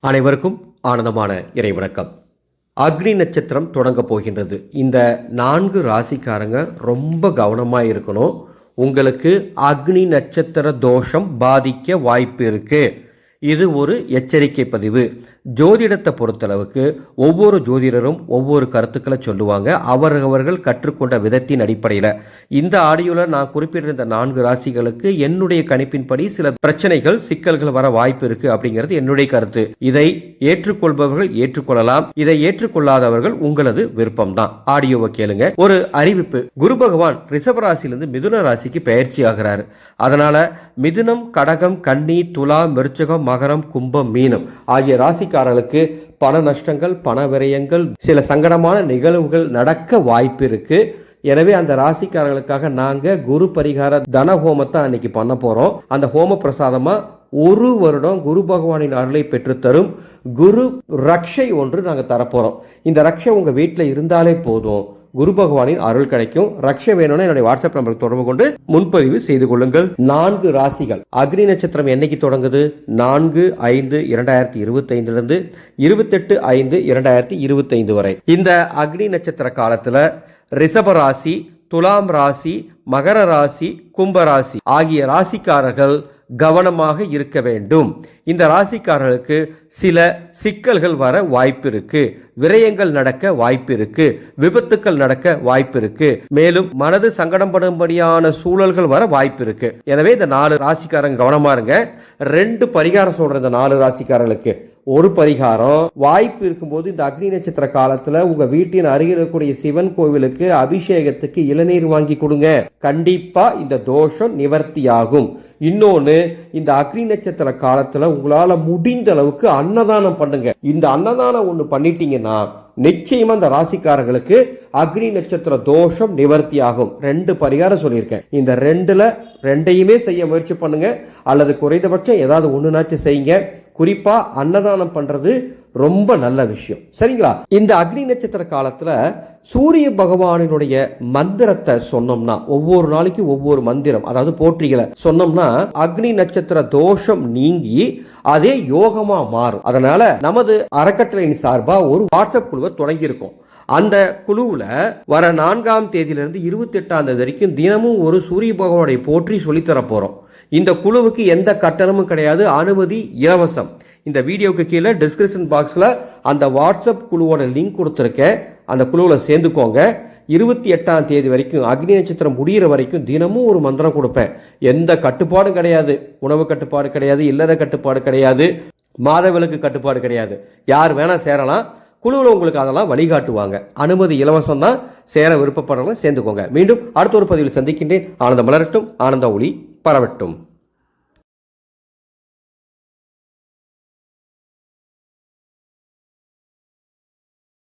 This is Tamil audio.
அனைவருக்கும் ஆனந்தமான இறை வணக்கம். அக்னி நட்சத்திரம் தொடங்க போகின்றது. இந்த நான்கு ராசிக்காரங்க ரொம்ப கவனமாக இருக்கணும். உங்களுக்கு அக்னி நட்சத்திர தோஷம் பாதிக்க வாய்ப்பு இருக்கு. இது ஒரு எச்சரிக்கை பதிவு. ஜோதிடத்தை பொறுத்தளவுக்கு ஒவ்வொரு ஜோதிடரும் ஒவ்வொரு கருத்துக்களை சொல்லுவாங்க. அவரவர்கள் கற்றுக்கொண்ட விதத்தின் அடிப்படையில். இந்த ஆடியோவில் நான் குறிப்பிட்டிருந்த நான்கு ராசிகளுக்கு என்னுடைய கணிப்பின்படி சில பிரச்சனைகள் சிக்கல்கள் வர வாய்ப்பு இருக்கு அப்படிங்கிறது என்னுடைய கருத்து. இதை ஏற்றுக்கொள்பவர்கள் ஏற்றுக்கொள்ளலாம். இதை ஏற்றுக்கொள்ளாதவர்கள் உங்களது விருப்பம்தான். ஆடியோவை கேளுங்க. ஒரு அறிவிப்பு. குரு பகவான் ரிஷப ராசியிலிருந்து மிதுன ராசிக்கு பயிற்சி ஆகிறாரு. அதனால மிதுனம் கடகம் கன்னி துலா மிருச்சகம் மகரம் கும்பம் மீனம் ஆகிய ராசிக்காரர்களுக்கு பண நஷ்டங்கள் பண விரயங்கள் சில சங்கடமான நிகழ்வுகள் நடக்க வாய்ப்பு இருக்கு. எனவே அந்த ராசிக்காரர்களுக்காக நாங்க குரு பரிகார தன ஹோமத்தை அன்னைக்கு பண்ண போறோம். அந்த ஹோம பிரசாதமா ஒரு வருடம் குரு பகவானின் அருளை பெற்றுத்தரும். குரு ரக்ஷை ஒன்று நாங்கள் தரப்போகிறோம் இந்த ரக்ஷை உங்கள் வீட்டில் இருந்தாலே போதும். குரு பகவானின் அருள் கிடைக்கும். ரக்ஷ வேணும்னா என்னுடைய வாட்ஸ்அப் நம்பருக்கு தொடர்பு கொண்டு முன்பதிவு செய்து கொள்ளுங்கள். நான்கு ராசிகள். அக்னி நட்சத்திரம் என்னைக்கு தொடங்குது? நான்கு ஐந்து இரண்டாயிரத்தி இருபத்தைந்துலேருந்து இருபத்தெட்டு ஐந்து இரண்டாயிரத்தி இருபத்தைந்து வரை. இந்த அக்னி நட்சத்திர காலத்தில் ரிஷப ராசி துலாம் ராசி மகர ராசி கும்ப ராசி ஆகிய ராசிக்காரர்கள் கவனமாக இருக்க வேண்டும். இந்த ராசிக்காரர்களுக்கு சில சிக்கல்கள் வர வாய்ப்பு இருக்குது விரயங்கள் நடக்க வாய்ப்பு இருக்கு விபத்துக்கள் நடக்க வாய்ப்பு இருக்கு மேலும் மனது சங்கடம் படும்படியான சூழல்கள் வர வாய்ப்பு இருக்கு எனவே இந்த நாலு ராசிக்காரங்க கவனமா இருங்க. ரெண்டு பரிகாரம் சொல்றேன் இந்த நாலு ராசிக்காரங்களுக்கு ஒரு பரிகாரம். வாய்ப்பு இருக்கும்போது இந்த அக்னி நட்சத்திர காலத்துல உங்க வீட்டின் அருகில் இருக்கக்கூடிய சிவன் கோவிலுக்கு அபிஷேகத்துக்கு இளநீர் வாங்கி கொடுங்க. கண்டிப்பா இந்த தோஷம் நிவர்த்தி ஆகும் இன்னொன்னு இந்த அக்னி நட்சத்திர காலத்துல உங்களால முடிந்த அளவுக்கு அன்னதானம் பண்ணுங்க. இந்த அன்னதானம் ஒண்ணு பண்ணிட்டீங்கன்னா நிச்சயமா அந்த ராசிக்காரங்களுக்கு அக்னி நட்சத்திர தோஷம் நிவர்த்தி ஆகும் ரெண்டு பரிகாரம் சொல்லியிருக்கேன். இந்த ரெண்டுல ரெண்டையுமே செய்ய முயற்சி பண்ணுங்க. அல்லது குறைந்தபட்சம் ஏதாவது ஒன்றுனாச்சும் செய்யுங்க. குறிப்பாக அன்னதானம் பண்ணுறது ரொம்ப நல்ல விஷயம். சரிங்களா? இந்த அக்னி நட்சத்திர காலத்தில் சூரிய பகவானினுடைய மந்திரத்தை சொன்னோம்னா ஒவ்வொரு நாளைக்கு ஒவ்வொரு மந்திரம் அதாவது போற்றிகளை சொன்னோம்னா அக்னி நட்சத்திர தோஷம் நீங்கி அதே யோகமா மாறும். அதனால நமது அறக்கட்டளையின் சார்பாக ஒரு வாட்ஸ்அப் குழுவை தொடங்கியிருக்கோம். அந்த குழுவில் வர நான்காம் தேதியிலிருந்து இருபத்தி எட்டாம் தேதி வரைக்கும் தினமும் ஒரு சூரிய பகவானை போற்றி சொல்லித்தர போகிறோம் இந்த குழுவுக்கு எந்த கட்டணமும் கிடையாது. அனுமதி இலவசம். இந்த வீடியோவுக்கு கீழே டிஸ்கிரிப்ஷன் பாக்ஸில் அந்த வாட்ஸ்அப் குழுவோட லிங்க் கொடுத்துருக்கேன். அந்த குழுவில் சேர்ந்துக்கோங்க. இருபத்தி எட்டாம் தேதி வரைக்கும் அக்னி நட்சத்திரம் முடிகிற வரைக்கும் தினமும் ஒரு மந்திரம் கொடுப்பேன். எந்த கட்டுப்பாடும் கிடையாது. உணவு கட்டுப்பாடு கிடையாது. இல்லற கட்டுப்பாடு கிடையாது. மாதவிலக்கு கட்டுப்பாடு கிடையாது. யார் வேணால் சேரலாம். குழுவில் உங்களுக்கு அதெல்லாம் வழிகாட்டுவாங்க. அனுமதி இலவசம் தான். சேர விருப்பப்படுறவங்க சேர்ந்துக்கோங்க. மீண்டும் அடுத்த ஒரு பதிவில் சந்திக்கின்றேன். ஆனந்த மலரட்டும். ஆனந்த ஒளி பரவட்டும்.